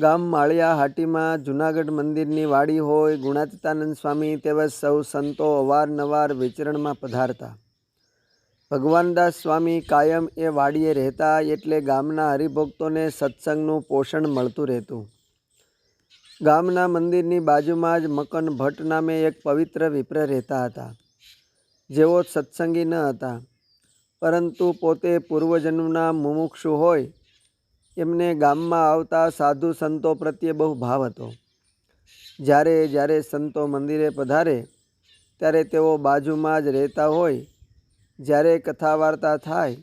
ગામ માળિયા હાટીમાં જૂનાગઢ મંદિરની વાડી હોય, ગુણાતીતાનંદ સ્વામી તેમજ સૌ સંતો અવારનવાર વિચરણમાં પધારતા. ભગવાનદાસ સ્વામી કાયમ એ વાડીએ રહેતા એટલે ગામના હરિભક્તોને સત્સંગનું પોષણ મળતું રહેતું. ગામના મંદિરની બાજુમાં જ મકન ભટ્ટ નામે એક પવિત્ર વિપ્ર રહેતા હતા. જેઓ સત્સંગી ન હતા. પરંતુ પોતે પૂર્વજન્મના મુમુક્ષુ હોય એમને ગામમાં આવતા સાધુ સંતો પ્રત્યે બહુ ભાવ હતો. જ્યારે જ્યારે સંતો મંદિરે પધારે, ત્યારે તેઓ બાજુમાં જ રહેતા હોય, જ્યારે કથા વાર્તા થાય,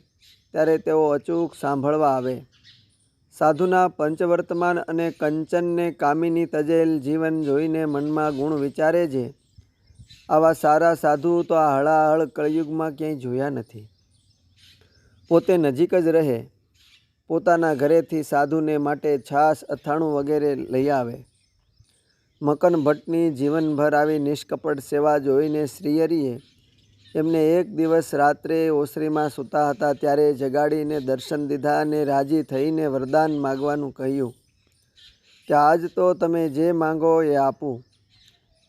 ત્યારે તેઓ અચૂક સાંભળવા આવે. સાધુના પંચવર્તમાન અને કંચનને કામિની તજેલ જીવન જોઈને મનમાં ગુણ વિચારે છે. આવા સારા સાધુ તો આ હળાહળ કળયુગમાં ક્યાંય જોયા નથી. પોતે નજીક જ રહે પોતાના ઘરેથી સાધુને માટે છાશ, અથાણું વગેરે લઈ આવે. મકન ભટ્ટની જીવનભર આવી નિષ્કપટ સેવા જોઈને શ્રીયરીએ એમને એક દિવસ રાત્રે ઓસરીમાં સૂતા હતા ત્યારે જગાડીને દર્શન દીધા અને રાજી થઈને વરદાન માગવાનું કહ્યું કે આજ તો તમે જે માંગો એ આપું.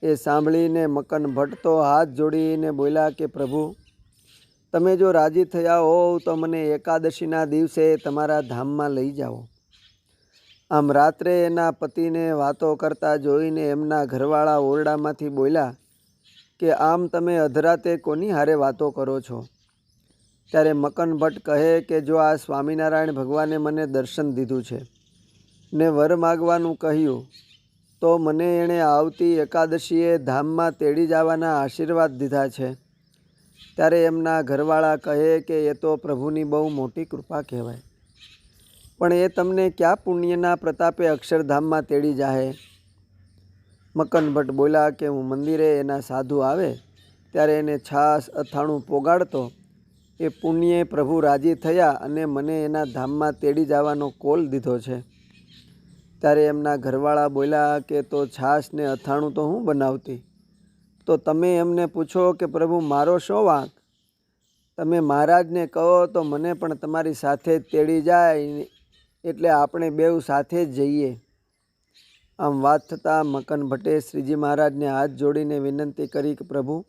એ સાંભળીને મકન ભટ્ટ તો હાથ જોડીને બોલ્યા કે પ્રભુ તમે જો રાજી થયા હોવ તો મને એકાદશીના દિવસે તમારા ધામમાં લઈ જાઓ. આમ રાત્રે એના પતિને વાતો કરતા જોઈને એમના ઘરવાળા ઓરડામાંથી બોલ્યા કે, આમ તમે અધરાતે કોની હારે વાતો કરો છો? ત્યારે મકન ભટ્ટ કહે કે, જો આ સ્વામિનારાયણ ભગવાને મને દર્શન દીધું છે ને વર માગવાનું કહ્યું, તો મને એણે આવતી એકાદશીએ ધામમાં તેડી જવાના આશીર્વાદ દીધા છે. ત્યારે એમના ઘરવાળા કહે કે એ તો પ્રભુની બહુ મોટી કૃપા કહેવાય. પણ એ તમને ક્યાં પુણ્યના પ્રતાપે અક્ષરધામમાં તેડી જાહે? મકન ભટ્ટ બોલ્યા કે હું મંદિરે એના સાધુ આવે, ત્યારે એને છાશ અથાણું પોગાડતો. એ પુણ્યે પ્રભુ રાજી થયા અને મને એના ધામમાં તેડી જવાનો કોલ દીધો છે. ત્યારે એમના ઘરવાળા બોલ્યા કે તો છાશ ને અથાણું તો હું બનાવતી? તો તમે એમને પૂછો કે, પ્રભુ, મારો શો વાંક? તમે મહારાજને કહો તો મને પણ તમારી સાથે જ તેડી જાય, એટલે આપણે બેઉ સાથે જ જઈએ. આમ વાત થતાં મકન ભટ્ટે શ્રીજી મહારાજને હાથ જોડીને વિનંતી કરી કે, પ્રભુ,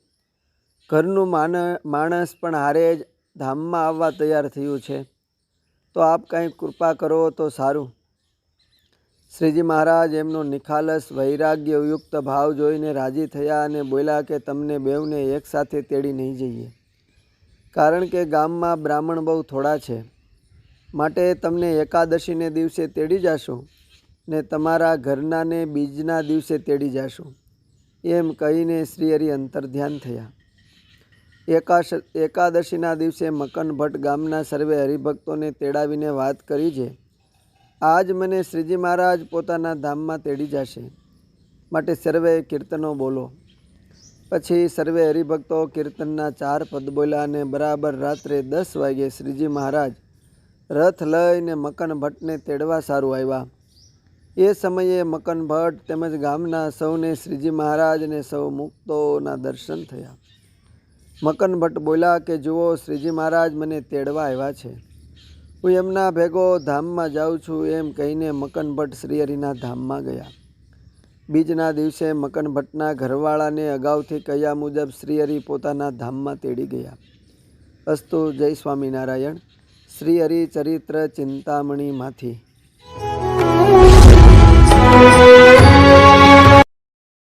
ઘરનું માન, માણસ પણ હારે જ ધામમાં આવવા તૈયાર થયું છે. તો આપ કાંઈ કૃપા કરો તો સારું. શ્રીજી મહારાજ એમનો નિખાલસ, વૈરાગ્યયુક્ત ભાવ જોઈને રાજી થયા અને બોલ્યા કે, તમને બેઉને એકસાથે તેડી નહીં જઈએ. કારણ કે ગામમાં બ્રાહ્મણ બહુ થોડા છે. માટે તમને એકાદશીને દિવસે તેડી જાશું ને તમારા ઘરનાને બીજના દિવસે તેડી જાશું. એમ કહીને શ્રીહરિ અંતર્ધ્યાન થયા. એકાશ, એકાદશીના દિવસે મકન ભટ્ટ ગામના સર્વે હરિભક્તોને તેડાવીને વાત કરી છે. આજ મને શ્રીજી મહારાજ પોતાના ધામમાં તેડી જશે. માટે સર્વે કીર્તનો બોલો. પછી સર્વે હરિભક્તો કીર્તનના ચાર પદ બોલ્યા અને બરાબર રાત્રે દસ વાગ્યે શ્રીજી મહારાજ રથ લઈને મકન ભટ્ટને તેડવા સારું આવ્યા. એ સમયે મકન ભટ્ટ તેમજ ગામના સૌને શ્રીજી મહારાજને સૌ મુક્તોના દર્શન થયા. મકન ભટ્ટ બોલ્યા કે, જુઓ, શ્રીજી મહારાજ મને તેડવા આવ્યા છે. હું એમના ભેગો ધામમાં જાઉં છું એમ કહીને મકન ભટ્ટ શ્રીહરિના ધામમાં ગયા. બીજના દિવસે મકન ભટ્ટના ઘરવાળાને અગાઉથી કહ્યા મુજબ શ્રીહરિ પોતાના ધામમાં તેડી ગયા. અસ્તુ જય સ્વામિનારાયણ. શ્રીહરિ ચરિત્ર ચિંતામણીમાંથી.